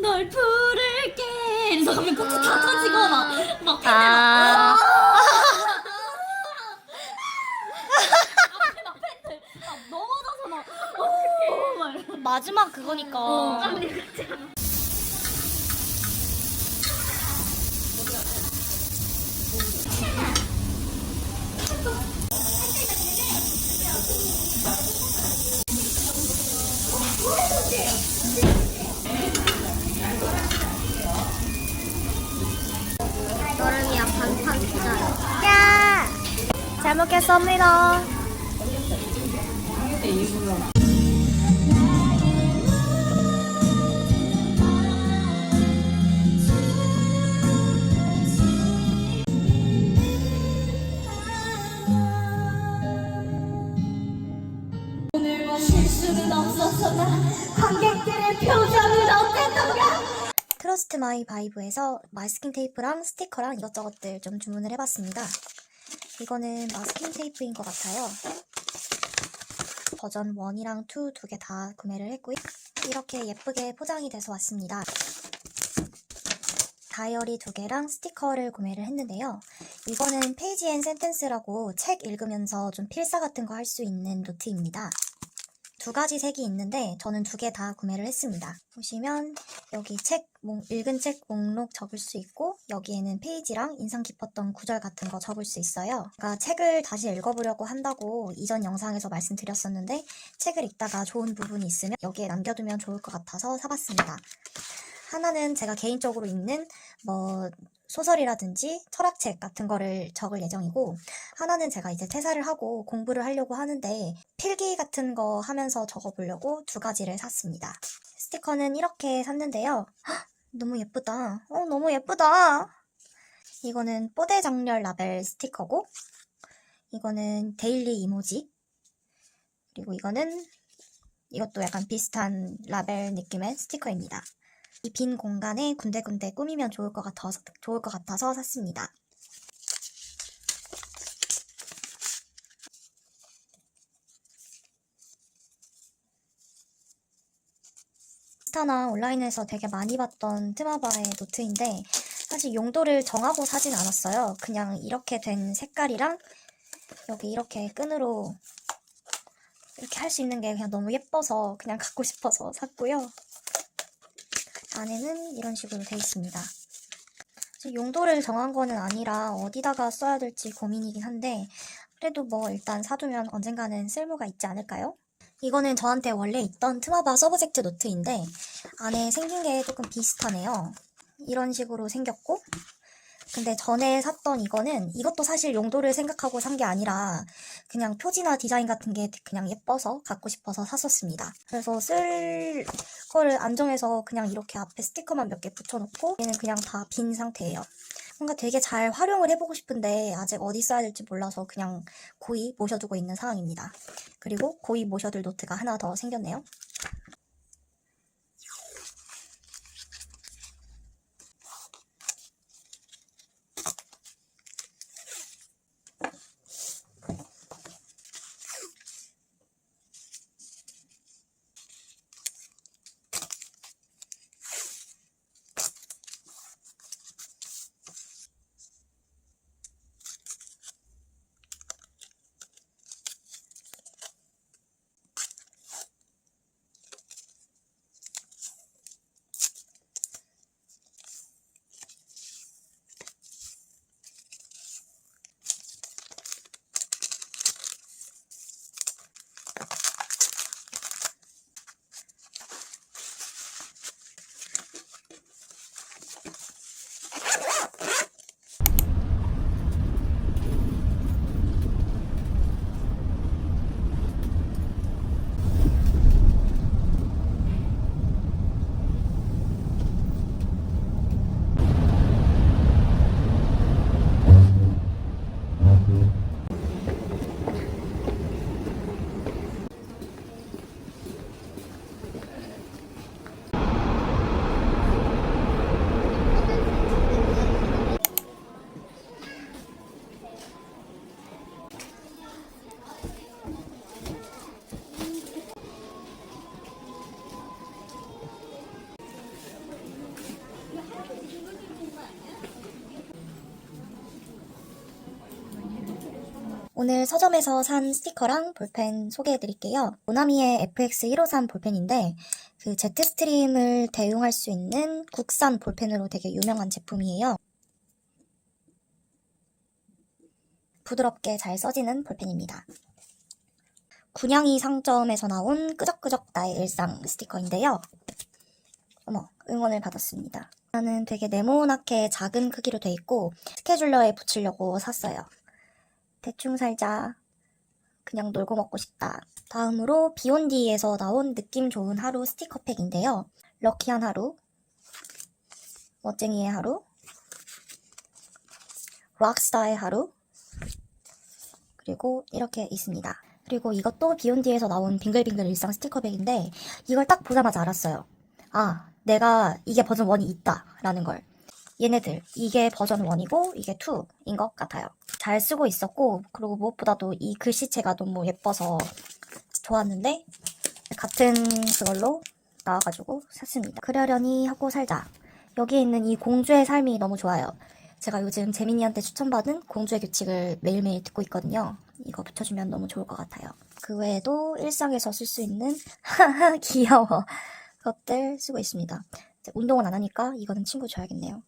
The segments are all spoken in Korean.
널 부를게 그래서 가면 끝이 다 터지고 막막 막 팬들 아. 막 앞에 막 팬들 막 넘어져서 막 어, 막 이러고. 마지막 그거니까. 잘 먹겠습니다. 실수는 없었으나 관객들의 표정은 어땠던가 트러스트 마이 바이브에서 마스킹 테이프랑 스티커랑 이것저것들 좀 주문을 해봤습니다. 이거는 마스킹 테이프인 것 같아요. 버전 1이랑 2 두 개 다 구매를 했고요. 이렇게 예쁘게 포장이 돼서 왔습니다. 다이어리 두 개랑 스티커를 구매를 했는데요. 이거는 페이지 앤 센텐스라고 책 읽으면서 좀 필사 같은 거 할 수 있는 노트입니다. 두 가지 색이 있는데 저는 두 개 다 구매를 했습니다. 보시면 여기 책, 목, 읽은 책 목록 적을 수 있고 여기에는 페이지랑 인상 깊었던 구절 같은 거 적을 수 있어요. 제가 책을 다시 읽어보려고 한다고 이전 영상에서 말씀드렸었는데 책을 읽다가 좋은 부분이 있으면 여기에 남겨두면 좋을 것 같아서 사봤습니다. 하나는 제가 개인적으로 읽는 뭐 소설이라든지 철학책 같은 거를 적을 예정이고 하나는 제가 이제 퇴사를 하고 공부를 하려고 하는데 필기 같은 거 하면서 적어보려고 두 가지를 샀습니다. 스티커는 이렇게 샀는데요. 헉, 너무 예쁘다. 어, 너무 예쁘다. 이거는 뽀대 장렬 라벨 스티커고 이거는 데일리 이모지 그리고 이거는 이것도 약간 비슷한 라벨 느낌의 스티커입니다. 이 빈 공간에 군데군데 꾸미면 좋을 것 같아서, 좋을 것 같아서 샀습니다. 인스타나 온라인에서 되게 많이 봤던 트마바의 노트인데 사실 용도를 정하고 사진 않았어요. 그냥 이렇게 된 색깔이랑 여기 이렇게 끈으로 이렇게 할 수 있는 게 그냥 너무 예뻐서 그냥 갖고 싶어서 샀고요. 안에는 이런 식으로 돼 있습니다. 용도를 정한 거는 아니라 어디다가 써야 될지 고민이긴 한데 그래도 뭐 일단 사두면 언젠가는 쓸모가 있지 않을까요? 이거는 저한테 원래 있던 트마바 서브젝트 노트인데 안에 생긴 게 조금 비슷하네요. 이런 식으로 생겼고 근데 전에 샀던 이거는 이것도 사실 용도를 생각하고 산 게 아니라 그냥 표지나 디자인 같은 게 그냥 예뻐서 갖고 싶어서 샀었습니다. 그래서 쓸 거를 안 정해서 그냥 이렇게 앞에 스티커만 몇 개 붙여놓고 얘는 그냥 다 빈 상태예요. 뭔가 되게 잘 활용을 해보고 싶은데 아직 어디 써야 될지 몰라서 그냥 고이 모셔두고 있는 상황입니다. 그리고 고이 모셔둘 노트가 하나 더 생겼네요. 오늘 서점에서 산 스티커랑 볼펜 소개해 드릴게요. 모나미의 FX153 볼펜인데 그 제트스트림을 대용할 수 있는 국산 볼펜으로 되게 유명한 제품이에요. 부드럽게 잘 써지는 볼펜입니다. 군양이 상점에서 나온 끄적끄적 나의 일상 스티커인데요. 어머, 응원을 받았습니다. 나는 되게 네모나게 작은 크기로 돼 있고 스케줄러에 붙이려고 샀어요. 대충 살자. 그냥 놀고 먹고 싶다. 다음으로 비욘디에서 나온 느낌 좋은 하루 스티커팩인데요. 럭키한 하루, 멋쟁이의 하루, 락스타의 하루, 그리고 이렇게 있습니다. 그리고 이것도 비욘디에서 나온 빙글빙글 일상 스티커백인데 이걸 딱 보자마자 알았어요. 아, 내가 이게 버전 1이 있다라는 걸. 얘네들 이게 버전 1이고 이게 2인 것 같아요. 잘 쓰고 있었고 그리고 무엇보다도 이 글씨체가 너무 예뻐서 좋았는데 같은 그걸로 나와가지고 샀습니다. 그러려니 하고 살자. 여기에 있는 이 공주의 삶이 너무 좋아요. 제가 요즘 재민이한테 추천받은 공주의 규칙을 매일매일 듣고 있거든요. 이거 붙여주면 너무 좋을 것 같아요. 그 외에도 일상에서 쓸 수 있는 귀여워 것들 쓰고 있습니다. 운동은 안 하니까 이거는 친구 줘야겠네요.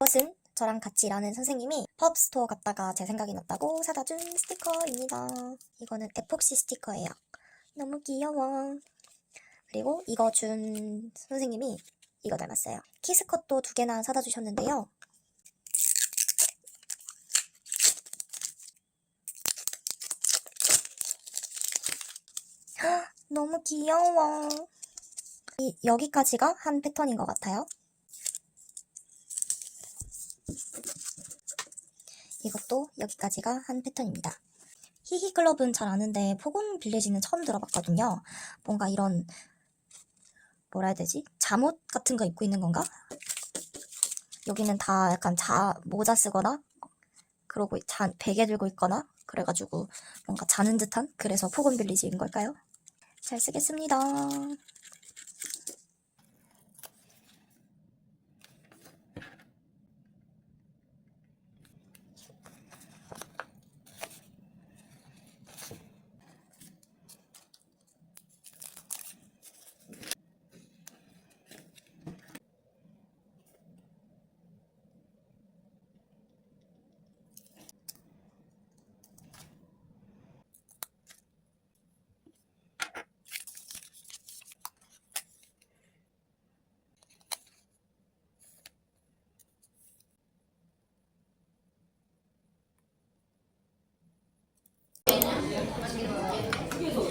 이것은 저랑 같이 일하는 선생님이 펍 스토어 갔다가 제 생각이 났다고 사다 준 스티커입니다. 이거는 에폭시 스티커예요. 너무 귀여워. 그리고 이거 준 선생님이 이거 닮았어요. 키스컷도 두 개나 사다 주셨는데요. 헉, 너무 귀여워. 이, 여기까지가 한 패턴인 것 같아요. 이것도 여기까지가 한 패턴입니다. 히히클럽은 잘 아는데 포곤 빌리지는 처음 들어봤거든요. 뭔가 이런 뭐라 해야 되지? 잠옷 같은 거 입고 있는 건가? 여기는 다 약간 자 모자 쓰거나 그러고 자, 베개 들고 있거나 그래가지고 뭔가 자는 듯한 그래서 포곤 빌리지인 걸까요? 잘 쓰겠습니다. 이번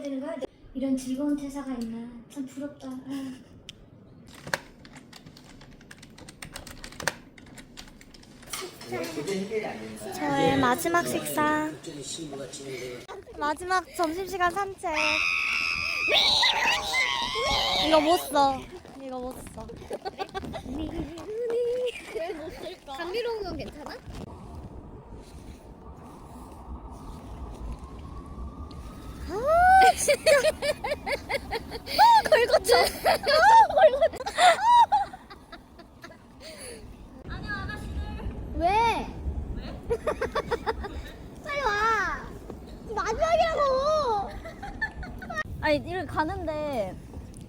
보여드린 거야? 이런 즐거운 퇴사가 있나? 참 부럽다. 아. 저의 마지막 식사. 마지막 점심시간 산책. 이거 못 써. 이거 못 써. 감미로운 건 괜찮아? 아. 걸거쳐. 걸거쳐. 안녕 아가씨들. 왜? 왜? 빨리 와. 마지막이라고. 아니 이렇게 가는데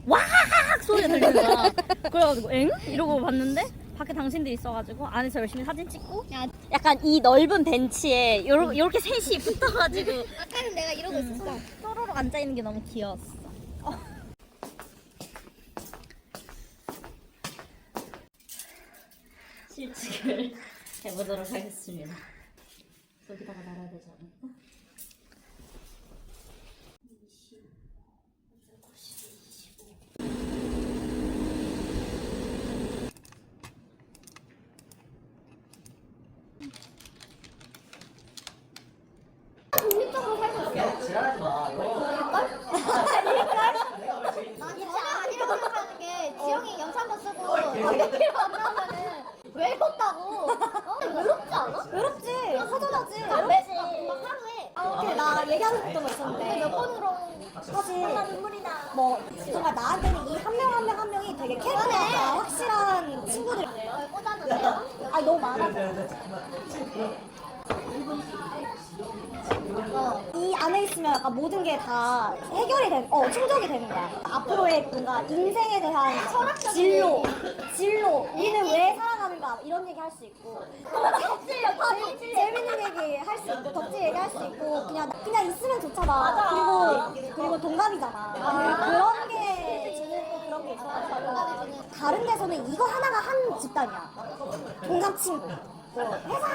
와악 소리가 들리는 거야. 그래가지고 엥? 이러고 봤는데 밖에 당신들이 있어가지고 안에서 열심히 사진 찍고 약간 이 넓은 벤치에 요렇게 셋이 붙어가지고 아까는 내가 이러고 있었어. 또로록 앉아 있는 게 너무 귀여웠어 어. 실측을 해보도록 하겠습니다 여기다가 달아야 되지 않을까? 아니라고 생각하는 게 지영이 연차 한번 쓰고 관계로 안 나오면은 외롭다고. 어? 외롭지 않아? 외롭지. 허전하지. 담배지. 막 하루에. 아, 오케이. 나 싶던 거 있었는데. 몇 번으로. 사실. 눈물이 나. 뭐, 정말 나한테는 이 한 명 한 명 한 명이 되게 캐릭터가 확실한 친구들. 꽂았는데요? 아, 너무 많아서. 어, 이 안에 있으면 약간 모든 게 다 해결이 된, 어, 충족이 되는 거야. 앞으로의 뭔가 인생에 대한 진로, 진로, 우리는 왜 살아가는가, 이런 얘기 할 수 있고. 재- 재밌는 얘기 할 수 있고, 덕질 얘기 할 수 있고, 그냥, 그냥 있으면 좋잖아. 그리고, 그리고 동갑이잖아. 그런 게 주는 또 그런 게 있어가지고. 다른 데서는 이거 하나가 한 집단이야. 동갑 친구. 뭐 회사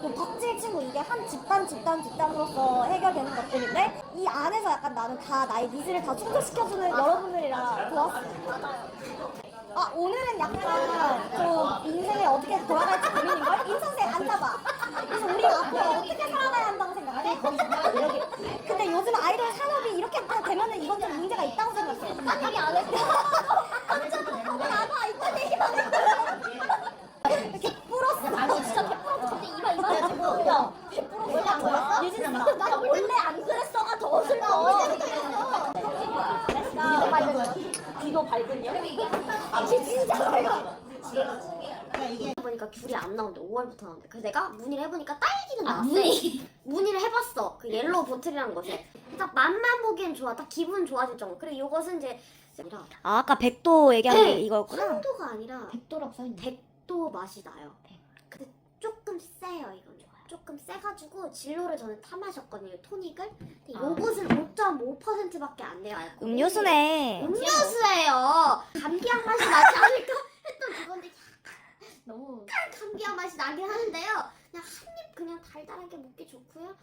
뭐 덕질 친구 이게 한 집단 집단 집단으로서 해결되는 것들인데 이 안에서 약간 나는 다 나의 니즈를 다 충족시켜주는 여러분들이라 좋았어. 아 오늘은 약간 좀 인생에 어떻게 돌아갈지 고민인 걸 인선생 앉아봐. 그래서 우리가 앞으로 어떻게 살아가야 한다고 생각해? 여기. 근데 요즘 아이돌 산업이 이렇게 되면은 이건 좀 문제가 있다고 생각해. 난 얘기 안 했어. 나도 아이돌 얘기만 했어. 이렇게 불었어. 아니 진짜 개뿔었어. 근데 이마 이마가지고 야 개뿔었어. 원래 안 그랬어? 유진아 나 원래 안 그랬어가 더 슬퍼. 이거 밝은 이거 밝은요? 이게 진짜 밝아. 보니까 귤이 안 나온대 5월부터 나온대 그래서 내가 문의를 해보니까 딸기는 나왔어 문의를 해봤어 그 옐로우 보틀이라는 것에 딱 맛만 보기엔 좋아 딱 기분 좋아질 정도 그리고 이것은 이제 아니라 아, 아까 백도 얘기한 게 네. 이거였구나. 황도가 아니라 백도라고 써있네. 백도 맛이 나요 근데 조금 세요 이건 조금 세가지고 진로를 저는 타 마셨거든요 토닉을 근데 요것은 5.5%밖에 안 돼요 알코올이. 음료수네. 음료수예요 감기약 맛이 나지 않을까 했던 그건데 너무 감기약 맛이 나긴 하는데요. 그냥 한 입 그냥 달달하게 먹기 좋고요.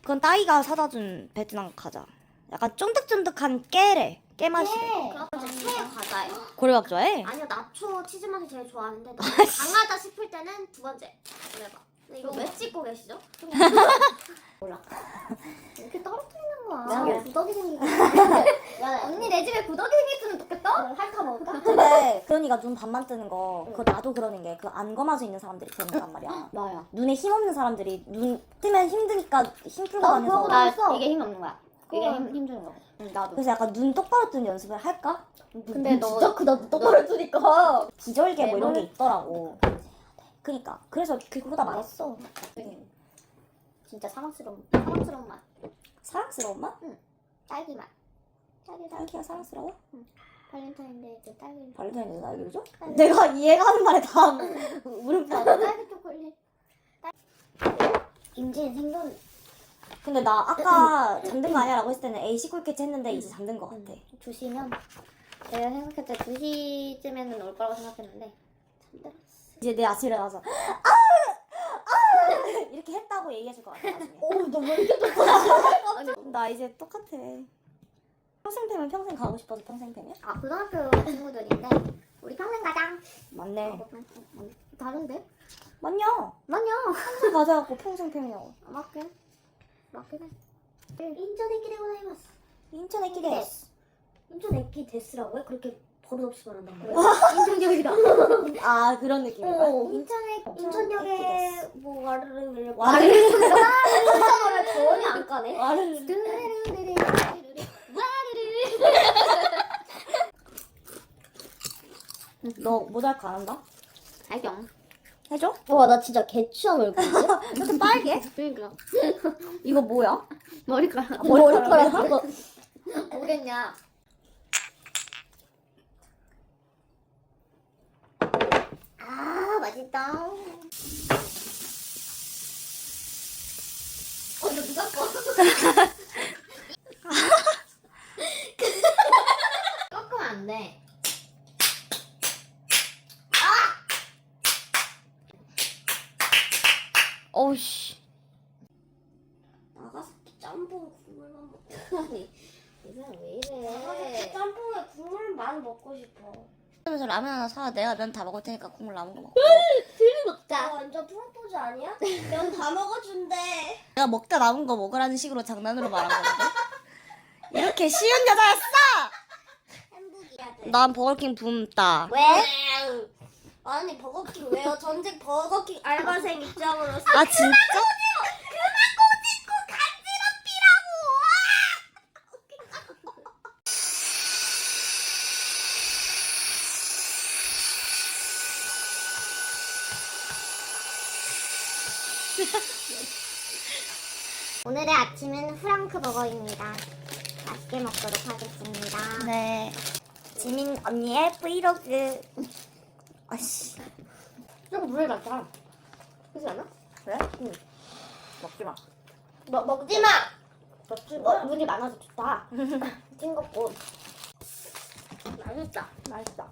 그건 따이가 사다 준 베트남 과자. 약간 쫀득쫀득한 깨래. 깨 맛이래. 그렇죠. 최애 과자예요. 고래밥 좋아해? 아니요, 나초 치즈 맛을 제일 좋아하는데 너무 강하다 싶을 때는 두 번째. 그래봐. 근데 이거 왜 찍고 계시죠? 이렇게 떨어뜨리는 거야. 야, 구더기 생기고. 야, 언니 내 집에 구더기 생겼으면 좋겠다. 핥아 먹을까? 근데 그런이가 눈 반만 뜨는 거 그거 나도 그러는 게 그 안 검어져 있는 사람들이 거란 말이야. 나야. 눈에 힘 없는 사람들이 눈 뜨면 힘드니까 힘 풀고 나 그러고 나 이게 힘 없는 거야. 이게 힘, 힘 주는 거. 응, 나도. 그래서 약간 눈 똑바로 뜨는 연습을 할까? 근데 너 진짜 크다. 너 똑바로 뜨니까. 기절개 뭐 이런 게 네, 있더라고. 그니까 그래서 그거다 말했어. 진짜 사랑스러운 사랑스러운 맛. 사랑스러운 맛? 딸기 맛. 딸기 딸기. 딸기가 사랑스러워? 발렌타인데이 때 딸기. 발렌타인데이 날개를 줘? 내가 이해가 하는 말에 다 물음표 안 하네. 딸기 초콜릿. 임진 생존. 근데 나 아까 잠든 거 아니야라고 했을 때는 A 시골 캐치 했는데 이제 잠든 거 같아. 2시면 내가 생각했을 때 2시쯤에는 올 거라고 생각했는데 잠들었어. 이제 내 아침에 나서 아! 아! 이렇게 했다고 얘기해줄 것 같아 나중에 어, 너왜 이렇게 똑같아? 나 이제 똑같아 평생 팬면 평생 가고 싶어서 평생 팬이야? 아 고등학교 친구들인데 우리 평생 가자. 맞네. 어, 뭐 어, 다른데? 맞냐? 맞냐? 평생 가자고 평생 되면. 아, 맞긴 맞긴 해. 인천 애기 되고 다니봤어. 인천 애기 됐어 인천 애기 됐으라고요? 그렇게 버릇없이 말한단 말이야? 인천역이다. 아 그런 느낌인가? 어, 인천역, 인천역에 뭐 와르르 와르르. 인천어를 전혀 안 까네. 와르르. 너 모자이크 안 한다? 알경. 해줘? 와, 나 진짜 개취한 얼굴인데? 이렇게 빨개? 그러니까. 이거 뭐야? 머리카락. 머리카락. 뭐겠냐? 아, 맛있다. 어, 이거 누가 꺼? 꺾으면 안 돼. 어우씨. 나가사키 짬뽕 국물만 먹고 아니 이 사람 왜 이래 나가사키 짬뽕에 국물만 먹고 싶어 그래서 라면 하나 사. 내가 면 다 먹을 테니까 국물 남은 거 먹어. 나 완전 프로포즈 아니야? 면 다 먹어준대 내가 먹다 남은 거 먹으라는 식으로 장난으로 말한 건데. 이렇게 쉬운 여자였어. 햄버기야 돼 난 버거킹 붐다. 왜? 아니 버거킹 왜요? 전직 버거킹 알바생 입장으로서 아 진짜? 오늘의 아침은 프랑크 버거입니다 맛있게 먹도록 하겠습니다 네. 지민 언니의 브이로그. 아씨. 조금 물을 같아 그렇지 않아? 그래? 응. 먹지 마. 먹, 먹지 마! 먹지 마. 눈이 많아서 좋다. 싱겁고. 맛있다. 맛있다.